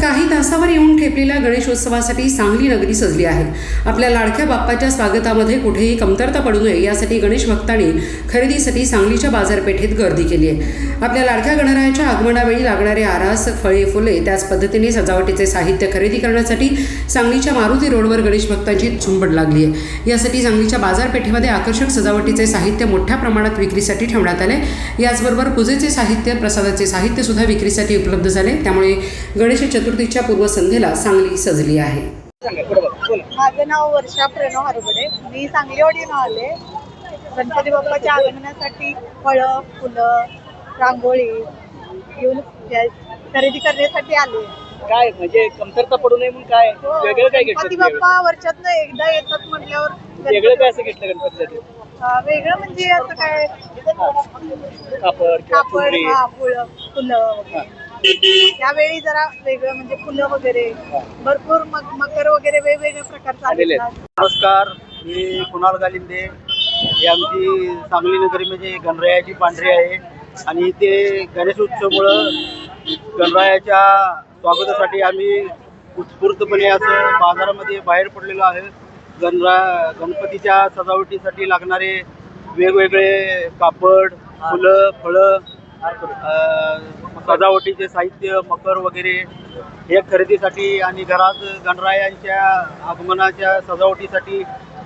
काही तासावर येऊन ठेपलेल्या गणेशोत्सवासाठी सांगली नगरी सजली आहे. आपल्या लाडक्या बाप्पाच्या स्वागतामध्ये कुठेही कमतरता पडू नये यासाठी गणेश भक्तांनी खरेदीसाठी सांगलीच्या बाजारपेठेत गर्दी केली आहे. आपल्या लाडक्या गणरायाच्या आगमनावेळी लागणारे आरास फळे फुले त्याच पद्धतीने सजावटीचे साहित्य खरेदी करण्यासाठी सांगलीच्या मारुती रोडवर गणेश भक्तांची झुंबड लागली आहे. यासाठी सांगलीच्या बाजारपेठेमध्ये आकर्षक सजावटीचे साहित्य मोठ्या प्रमाणात विक्रीसाठी ठेवण्यात आले. याचबरोबर पूजेचे साहित्य प्रसादाचे साहित्य सुद्धा विक्रीसाठी उपलब्ध झाले. त्यामुळे गणेश चतुर्थीच्या पूर्वसंध्येला सांगली सजली आहे. माझं नाव वर्षा प्रणव हरबडे मी सांगलीवाडीनं आले. गणपती बाप्पाच्या आगमनासाठी फळं फुलं रांगोळी घेऊन या- खरेदी करण्यासाठी आले. काय म्हणजे कमतरता पडू नये म्हणून काय? वेगळं काय घेतलं गणपती बाप्पा वर्षातनं एकदा येतात म्हटल्यावर वेगळं? वेगळं काय असं घेतलं गणपतीसाठी अं, वेगळं म्हणजे असं काय? कापड किंवा कापड चुनरी. हा फुलं फुलं वगैरे. त्यावेळी जरा वेगळं म्हणजे फुलं वगैरे भरपूर मग मकर वगैरे वेगवेगळ्या प्रकारचं आलेले आहेत. आहे. नमस्कार मी कुणाल गालिंदे ही आमची सांगली नगरी म्हणजे गणरायाची पांढरी आहे आणि ते गणेश उत्सवमुळं गणरायाच्या स्वागतासाठी आम्ही उत्स्फूर्तपणे असं बाजारामध्ये बाहेर पडलेलो आहे गणरा गणपतीच्या सजावटीसाठी लागणारे वेगवेगळे कापड फुलं फळं अ, सजावटीचे साहित्य मकर वगैरे हे खरेदीसाठी आणि घरात गणरायांच्या आगमनाच्या सजावटीसाठी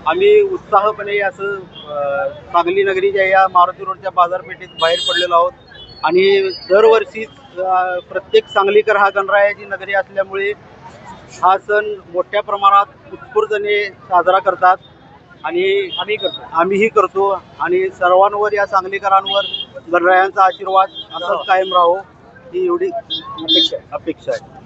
आम्ही उत्साहपणे असं सांगली नगरीच्या या मारुती रोडच्या बाजारपेठेत बाहेर पडलेलो आहोत. आणि दरवर्षीच अ, प्रत्येक सांगलीकर हा गणरायाची नगरी असल्यामुळे हा सण मोठ्या प्रमाणात उत्स्फूर्तने साजरा करतात आणि आम्ही करतो. आम्हीही करतो. आणि सर्वांवर या सांगलीकरांवर गणरायांचा आशीर्वाद असाच कायम राहो. ही एवढी अपेक्षा आहे.